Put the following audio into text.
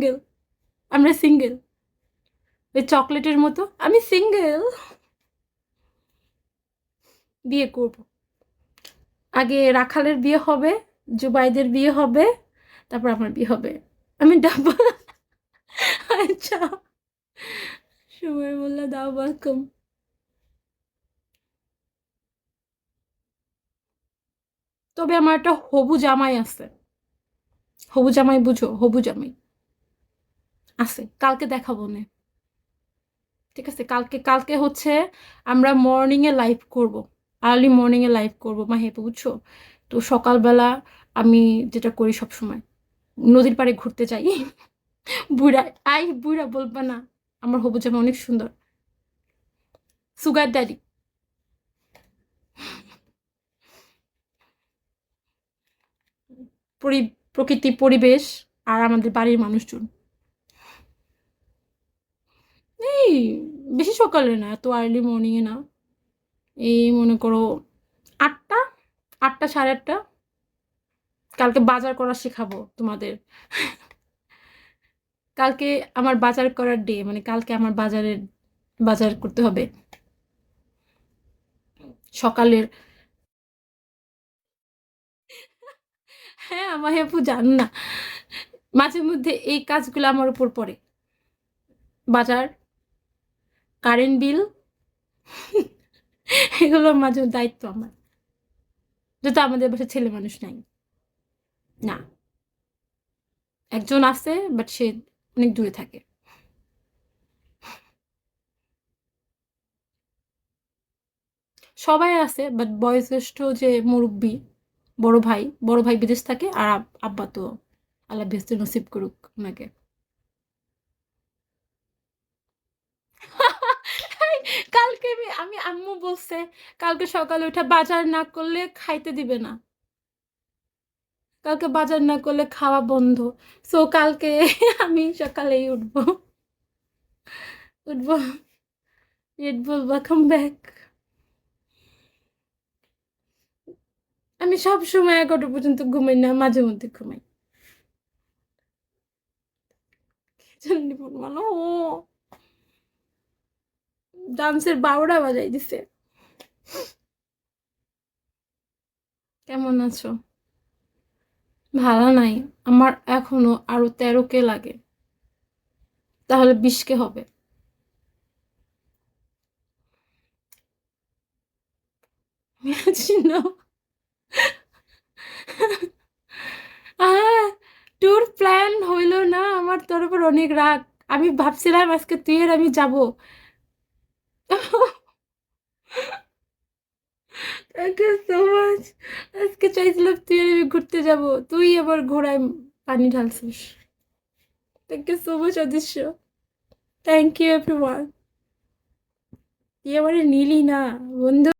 Single আমরা single ওই চকলেটের মতো, আমি সিঙ্গেল বিয়ে করব। আগে রাখালের বিয়ে হবে, জুবাইদের বিয়ে হবে, তারপর আমার বিয়ে হবে। আমি ডাবল আচ্ছা সময় মোল্লা দাও ওয়েলকাম তবে আমার একটা হবু জামাই আছে। হবু জামাই বুঝো, হবু জামাই। আছে, কালকে দেখাবো না। ঠিক আছে, কালকে কালকে হচ্ছে আমরা মর্নিংয়ে লাইভ করব আর্লি মর্নিংয়ে লাইভ করব মা হেপে বুঝছ? তো সকালবেলা আমি যেটা করি সব সময় নদীর পাড়ে ঘুরতে যাই। বুড়া, আই বুড়া বলবা না, আমার হবু জামা অনেক সুন্দর। সুগার ড্যাডি পরি, প্রকৃতি, পরিবেশ আর আমাদের বাড়ির মানুষজন। এই, বেশি সকালে না, এত আর্লি মর্নিংয়ে না। এই মনে করো আটটা আটটা সাড়ে আটটা। কালকে বাজার করা শেখাবো তোমাদের। কালকে আমার বাজার করার ডে মানে কালকে আমার বাজারের, বাজার করতে হবে। সকালের। হ্যাঁ আমার হেপু জান না। মাঝে মধ্যে এই কাজগুলো আমার উপর পড়ে। বাজার কারেন্ট বিল? এগুলো মাঝে দায়িত্ব আমার। যেহেতু আমাদের বাসায় ছেলে মানুষ নাই। না। একজন আছে বাট সে অনেক দূরে থাকে। সবাই আছে বাট বয়োজ্যেষ্ঠ যে মুরব্বী, বড় ভাই বড় ভাই বিদেশ থাকে, আর আব- আব্বা তো আল্লাহ বেস্তে নসিব করুক ওনাকে। কালকে আমি আমি আম্মু বলছে, কালকে সকালে উঠে বাজার না করলে খাইতে দিবে না। কালকে বাজার না করলে খাওয়া বন্ধ। সো কালকে আমি সকালেই উঠবো। উঠবো। রেড বুল ওয়েলকাম ব্যাক আমি সব সময় এগারোটা পর্যন্ত ঘুমাই না, মাঝে মধ্যে ঘুমাই। ও ডান্সের বারোটা বাজাই দিছে। কেমন আছো? ভালো নাই। আমার এখনও আরও তেরো কে লাগে। তাহলে বিশ কে হবে। ট্যুর প্ল্যান হইল না? আমার তোর উপর অনেক রাগ। আমি ভাবছিলাম আজকে তুই আর আমি যাব। আজকে চাইছিলাম তুই আর আমি ঘুরতে যাব। তুই আবার ঘোড়ায় পানি ঢালছিস। থ্যাংক ইউ সো মাচ অদৃশ্য। থ্যাংক ইউ এভরিওয়ান তুই আমার নিলি না, বন্ধু।